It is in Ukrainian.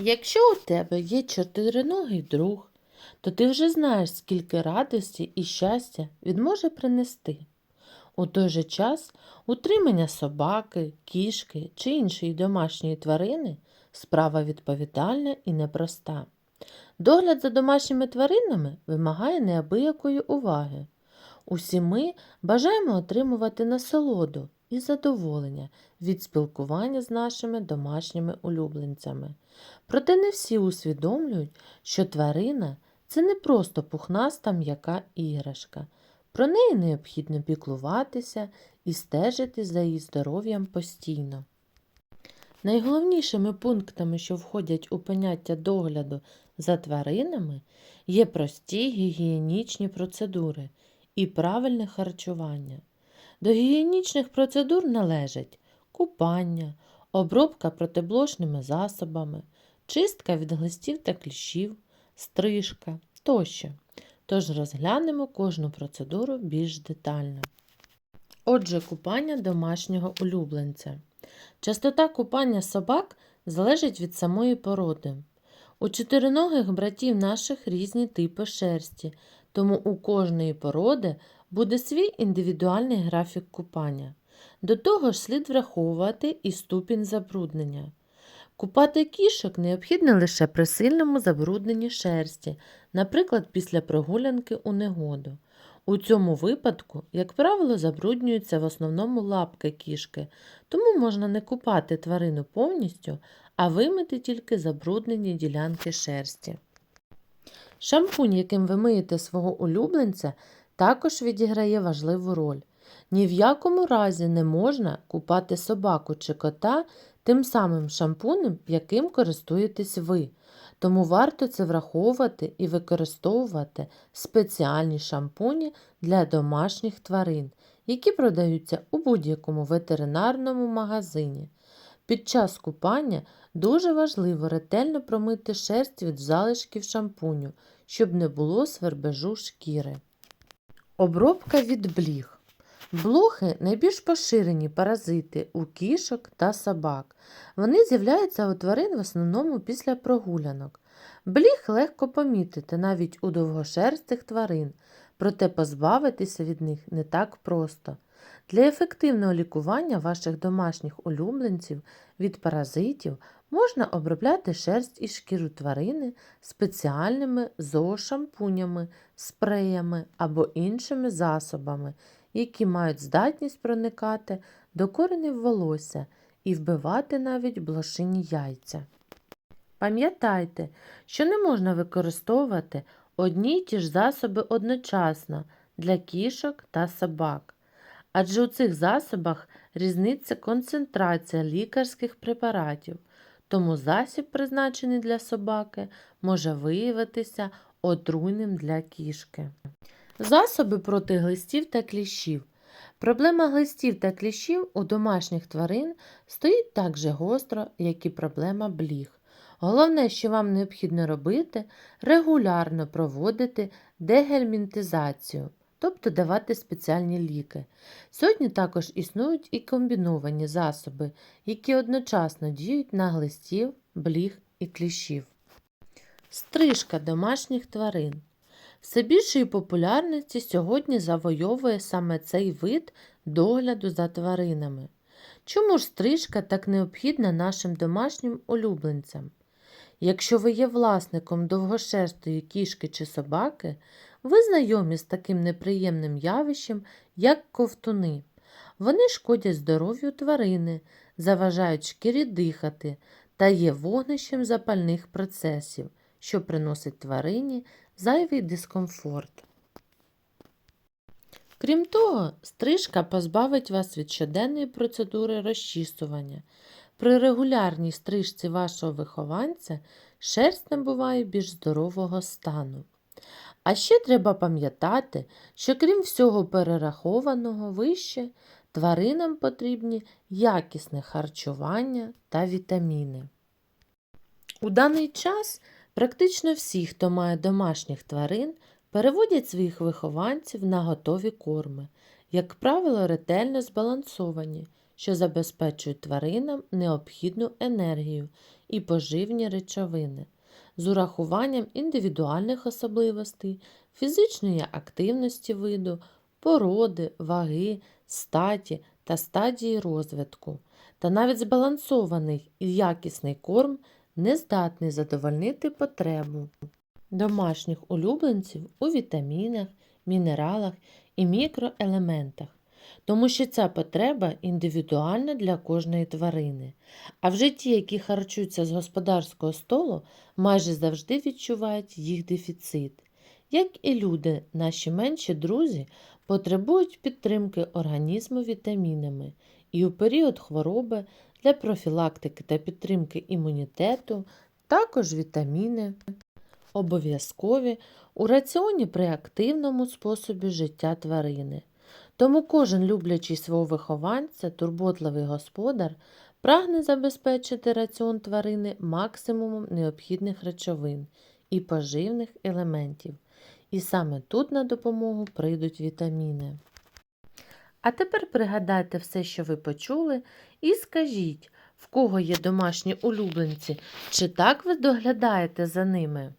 Якщо у тебе є чотириногий друг, то ти вже знаєш, скільки радості і щастя він може принести. У той же час утримання собаки, кішки чи іншої домашньої тварини справа відповідальна і непроста. Догляд за домашніми тваринами вимагає неабиякої уваги. Усі ми бажаємо отримувати насолоду і задоволення від спілкування з нашими домашніми улюбленцями. Проте не всі усвідомлюють, що тварина це не просто пухнаста м'яка іграшка. Про неї необхідно піклуватися і стежити за її здоров'ям постійно. Найголовнішими пунктами, що входять у поняття догляду за тваринами, є прості гігієнічні процедури і правильне харчування. До гігієнічних процедур належать купання, обробка протиблошними засобами, чистка від глистів та кліщів, стрижка тощо. Тож розглянемо кожну процедуру більш детально. Отже, купання домашнього улюбленця. Частота купання собак залежить від самої породи. У чотириногих братів наших різні типи шерсті, тому у кожної породи буде свій індивідуальний графік купання. До того ж слід враховувати і ступінь забруднення. Купати кішок необхідно лише при сильному забрудненні шерсті, наприклад, після прогулянки у негоду. У цьому випадку, як правило, забруднюються в основному лапки кішки, тому можна не купати тварину повністю, а вимити тільки забруднені ділянки шерсті. Шампунь, яким ви миєте свого улюбленця, також відіграє важливу роль. Ні в якому разі не можна купати собаку чи кота тим самим шампунем, яким користуєтесь ви. Тому варто це враховувати і використовувати спеціальні шампуні для домашніх тварин, які продаються у будь-якому ветеринарному магазині. Під час купання дуже важливо ретельно промити шерсть від залишків шампуню, щоб не було свербежу шкіри. Обробка від бліг. Блохи найбільш поширені паразити у кішок та собак. Вони з'являються у тварин в основному після прогулянок. Бліг легко помітити навіть у довгошерстих тварин, проте позбавитися від них не так просто. Для ефективного лікування ваших домашніх улюбленців від паразитів можна обробляти шерсть і шкіру тварини спеціальними зоошампунями, спреями або іншими засобами, які мають здатність проникати до коренів волосся і вбивати навіть блошині яйця. Пам'ятайте, що не можна використовувати одні й ті ж засоби одночасно для кішок та собак, адже у цих засобах різниця концентрація лікарських препаратів, тому засіб, призначений для собаки, може виявитися отруйним для кішки. Засоби проти глистів та кліщів. Проблема глистів та кліщів у домашніх тварин стоїть так же гостро, як і проблема бліг. Головне, що вам необхідно робити, регулярно проводити дегельмінтизацію, тобто давати спеціальні ліки. Сьогодні також існують і комбіновані засоби, які одночасно діють на глистів, бліг і кліщів. Стрижка домашніх тварин. Все більшої популярності сьогодні завойовує саме цей вид догляду за тваринами. Чому ж стрижка так необхідна нашим домашнім улюбленцям? Якщо ви є власником довгошерстої кішки чи собаки, ви знайомі з таким неприємним явищем, як ковтуни. Вони шкодять здоров'ю тварини, заважають шкірі дихати та є вогнищем запальних процесів, що приносить тварині зайвий дискомфорт. Крім того, стрижка позбавить вас від щоденної процедури розчісування. При регулярній стрижці вашого вихованця шерсть набуває більш здорового стану. А ще треба пам'ятати, що крім всього перерахованого вище, тваринам потрібні якісне харчування та вітаміни. У даний час практично всі, хто має домашніх тварин, переводять своїх вихованців на готові корми, як правило, ретельно збалансовані, що забезпечують тваринам необхідну енергію і поживні речовини з урахуванням індивідуальних особливостей, фізичної активності виду, породи, ваги, статі та стадії розвитку. Та навіть збалансований і якісний корм не здатний задовольнити потребу домашніх улюбленців у вітамінах, мінералах і мікроелементах, тому що ця потреба індивідуальна для кожної тварини. А вже ті, які харчуються з господарського столу, майже завжди відчувають їх дефіцит. Як і люди, наші менші друзі потребують підтримки організму вітамінами і у період хвороби для профілактики та підтримки імунітету також вітаміни обов'язкові у раціоні при активному способі життя тварини. Тому кожен люблячий свого вихованця, турботливий господар прагне забезпечити раціон тварини максимумом необхідних речовин і поживних елементів. І саме тут на допомогу прийдуть вітаміни. А тепер пригадайте все, що ви почули, і скажіть, в кого є домашні улюбленці, чи так ви доглядаєте за ними?